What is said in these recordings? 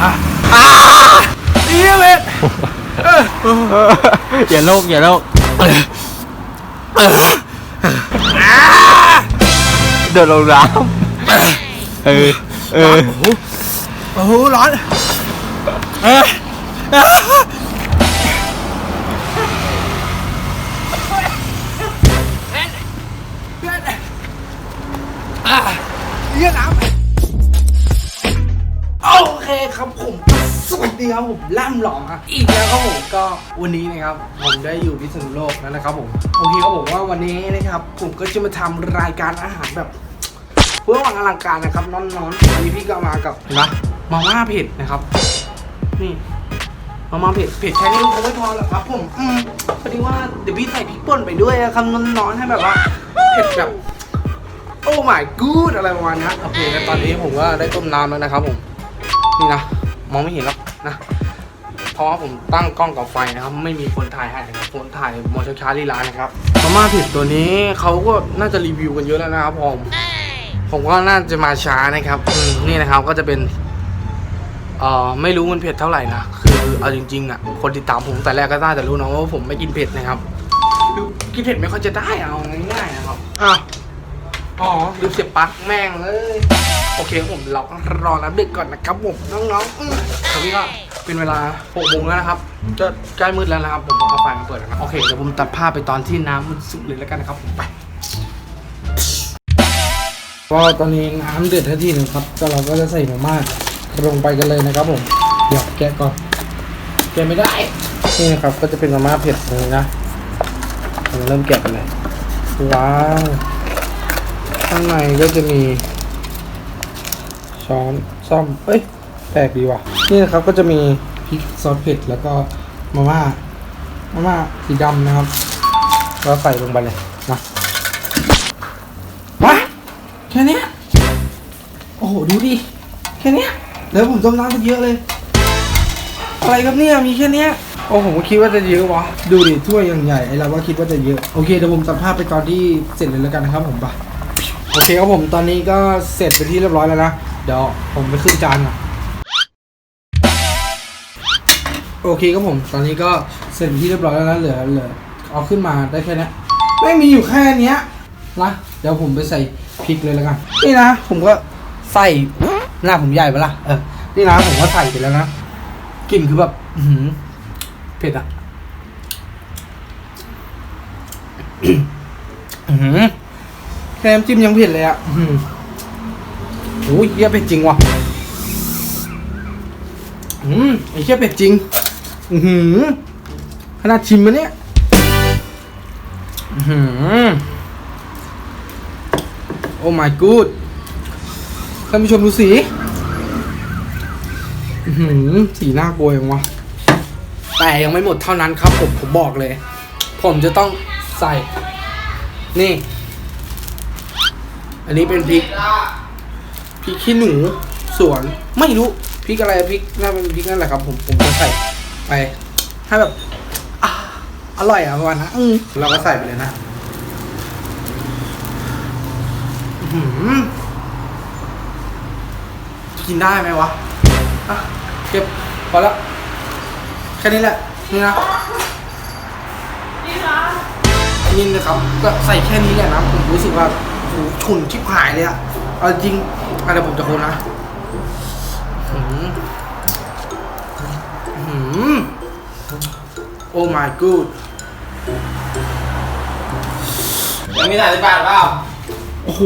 อะอ่าเยี่ยมเลยอย่าโลกอย่าโลกเดินลงน้ำเออเออโอ้โหร้อนเออ เคครับผม สวัสดีครับผมล่ำหลองอะอีกแล้วครับผมก็วันนี้นะครับผมได้อยู่พิษณุโลกแล้วนะครับผมโอเคครับผมว่าวันนี้นะครับ ผมก็จะมาทำรายการอาหารแบบเพื่อวังอลังการนะครับน้อนๆวันนี้พี่ก็มากับนะมาม่าเผ็ดนะครับ นี่มาม่าเผ็ดเผ็ดแค่นี้คงไม่พอหรอกครับ ผมอืมพอดีว่าเดี๋ยวพี่ใส่พริกป่นไปด้วยนะครับน้อนๆให้แบบว่าเผ็ดแบบโอ้ my god อะไรประมาณนี้โอเคตอนนี้ผมก็ได้ต้มน้ำแล้วนะครับผม นี่นะมองไม่เห็นหรอกนะเพราะว่าผมตั้งกล้องกับไฟนะครับ ไม่มีคนถ่ายให้นะครับคนถ่ายโมชั่นคารีร้านนะครับมาม่าผิดตัวนี้เขาก็น่าจะรีวิวกันเยอะแล้วนะครับผมผมก็น่าจะมาช้านะครับอืมนี่นะครับก็จะเป็นเอ่อไม่รู้มันเผ็ดเท่าไหร่นะคือเอาจริงๆอะคนติดตามผมแต่แรกก็น่าจะรู้นะว่าผมไม่กินเผ็ดนะครับคือกินเผ็ดไม่ค่อยจะได้เอาง่ายๆนะครับอ้าวอ๋อลืมเสียบปลั๊กแม่งเลย โอเคผมเราก็รอรับดึกก่อนนะครับผมน้องๆอืมตอนนี้ก็เป็นเวลาหกโมงแล้วนะครับจะใกล้มืดแล้วนะครับผมเอาไฟมาเปิดแล้วนะโอเคเดี๋ยวผมตัดภาพไปตอนที่น้ำมันสุกเลยแล้วกันนะครับผมไปก็ตอนนี้น้ำเดือดทันทีนึงครับก็เราก็จะใส่มาม่าลงไปกันเลยนะครับผมเดี๋ยวแกะก่อนแกะไม่ได้นี่นะครับก็จะเป็นมาม่าเผ็ดตรงนี้นะเราเริ่มแกะกันเลยว้าวข้างในก็จะมี ช้อนซ่อมเอ้ยแปลกดีว่ะนี่นะครับก็จะมีพริกซอสเผ็ดแล้วก็มาม่ามาม่าสีดำนะครับเราใส่ลงไปเลยนะว้าแค่เนี้ยโอ้โหดูดิแค่เนี้ยเดี๋ยวผมต้มน้ำไปเยอะเลย อะไรครับเนี่ยมีแค่เนี้ยโอ้ผมก็คิดว่าจะเยอะวะดูดิถ้วยอย่างใหญ่ไอเราว่าคิดว่าจะเยอะโอเคเดี๋ยวผมสัมภาษณ์ไปตอนที่เสร็จเลยแล้วกันนะครับผมไปโอเคครับผมตอนนี้ก็เสร็จไปนที่เรียบร้อยแล้วนะ เดี๋ยวผมไปขึ้นจานก่อนโอเคครับผม ตอนนี้ก็เสร็จที่เรียบร้อยแล้วนะเหลือเหลือเอาขึ้นมาได้แค่นี้ไม่มีอยู่แค่เนี้ยนะเดี๋ยวผมไปใส่พริกเลยแล้วกันนี่นะ ผมก็ใส่หน้าผมใหญ่ปะล่ะเออนี่นะผมก็ใส่ไปแล้วนะกลิ่นคือแบบเผ็ดอะอื้อหือแค่น้ำจิ้มยังเผ็ดเลยอะ อื้อหือโอ้ยเหี้ยเผ็ดจริงว่ะอืมไอ้เหี้ยเผ็ดจริง อือหือขนาดชิมมาเนี่ยอือหือโอ้ my god ท่านผู้ชมดูสีอือหือสีน่ากลัวยังวะ แต่ยังไม่หมดเท่านั้นครับผมผมบอกเลย ผมจะต้องใส่ นี่ อันนี้เป็นพริก ริกขี้หนูสวนไม่รู้พริกอะไรพริกน่าเป็นพริกนั่นแหละครับ ผมผมจะใส่ไปให้แบบอะอร่อยอะประมาณนะอืมเราก็ใส่ไปเลยนะอื้อหือกินได้ไหมวะอะเก็บพอแล้วแค่นี้แหละ นี่นะนี่นะครับ ก็ใส่แค่นี้แหละนะผมรู้สึกว่าโอ้โหฉุนชิบหายเลยอะ เอาจริงอะเดี๋ยวผมจะคนนะอื้อหืออื้อหือโอ้ my god ยังมีสามสิบบาทเปล่าโอ้โห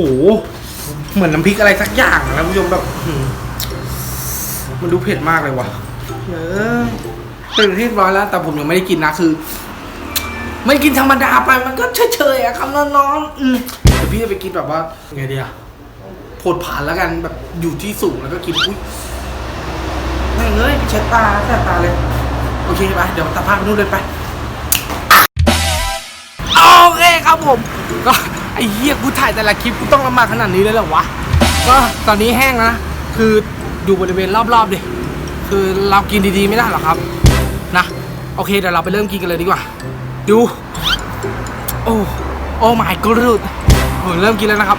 เหมือนน้ำพริกอะไรสักอย่างนะท่านผู้ชมแบบอื้อหือมันดูเผ็ดมากเลยว่ะเออเป็นที่เรียบร้อยแล้ว แต่ผมยังไม่ได้กินนะคือไม่กินธรรมดาไปมันก็เฉยๆอะครับน้องๆอืมเดี๋ยวพี่จะไปกินแบบว่าไงดีอะโผดผ่านแล้วกันแบบอยู่ที่สูงแล้วก็กินอุ้ยไม่งเงยเช็ดตาแสบตาเลย โอเคไปเดี๋ยวตัดภาไปนู่นเลยไปโอเคครับผม ก็ไอ้เหี้ยกูถ่ายแต่ละคลิปกูต้องลำบากขนาดนี้เลยเหรอวะก็ตอนนี้แห้งนะคือดูบริเวณรอบๆดิคือเรากินดีๆไม่ได้หรอกครับนะโอเคเดี๋ยวเราไปเริ่มกินกันเลยดีกว่า ดู โอ้โอ้ my god ผมเริ่มกินแล้วนะครับ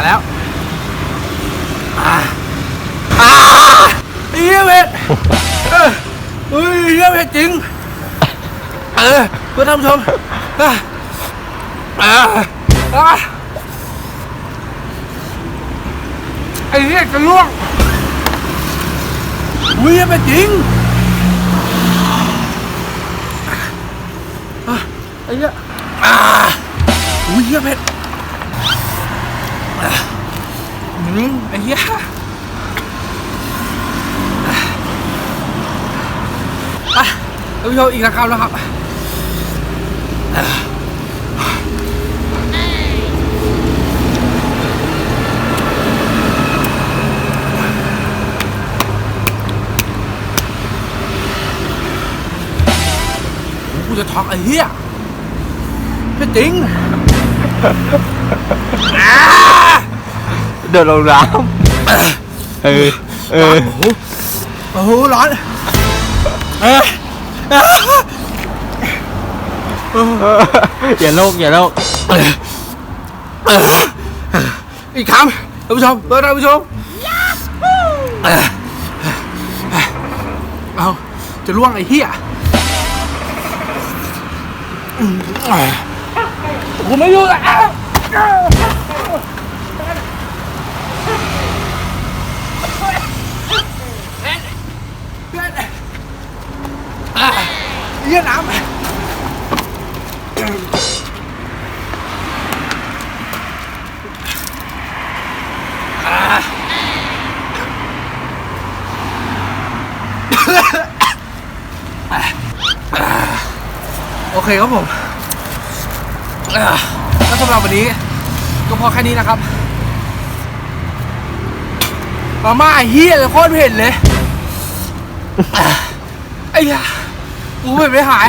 าแล้วอ่าอ่าเฮียเอ็ดเออเฮ้ยเฮียเอ็ดจริงเออเพื่อนท่านชมอ่าอ่าอ่าไอ้เรียกจะล่วงเฮ้ยเป็นจริงไอ้เรียอ่าอุ้ยเยี่ยมเอ็ด อะอืมไอ้เหี้ยอะท่านผู้ชมอีกนะครับแล้วครับโอ้กูจะท็อกไอ้เหี้ยไม่จริงอ่า เดินลงน้ำเออ เออ โอ้โหโอ้โหร้อนเออเอออย่าโลกอย่าโลกอีกคำท่านผู้ชมเปิดท่านผู้ชมเอาจะล่วงไอ้เหี้ยกูไม่อยู่แล้วเหี้ยน้ำ โอ เคครับผมก็สำหรับวันนี้ ก็พอแค่นี้นะครับมาม่าเฮียเลยโคตรเผ็ดเลยไอ้ยากูเผ็ดไม่หาย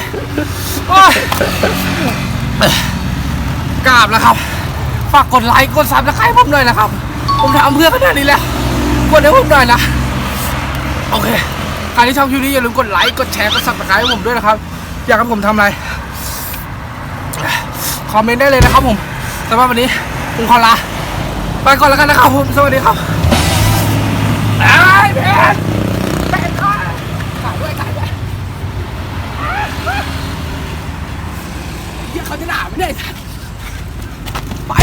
กราบแล้วครับ ฝากกดไลค์กดซับสไครต์ผมหน่อยนะครับ ผมทำเพื่อขนาดนี้แล้วกดให้ผมหน่อยนะ โอเค ใครที่ชอบคลิปนี้อย่าลืมกดไลค์กดแชร์กดซับสไครต์ให้ผมด้วยนะครับ อยากให้ผมทำอะไร คอมเมนต์ได้เลยนะครับผมสำหรับวันนี้ผมขอลาไปก่อนแล้วกันนะครับผมสวัสดีครับไอ้เพนเพนก็ายด้วยถ่ายด้วยเยอะเขาจะหนาไม่ได้ไป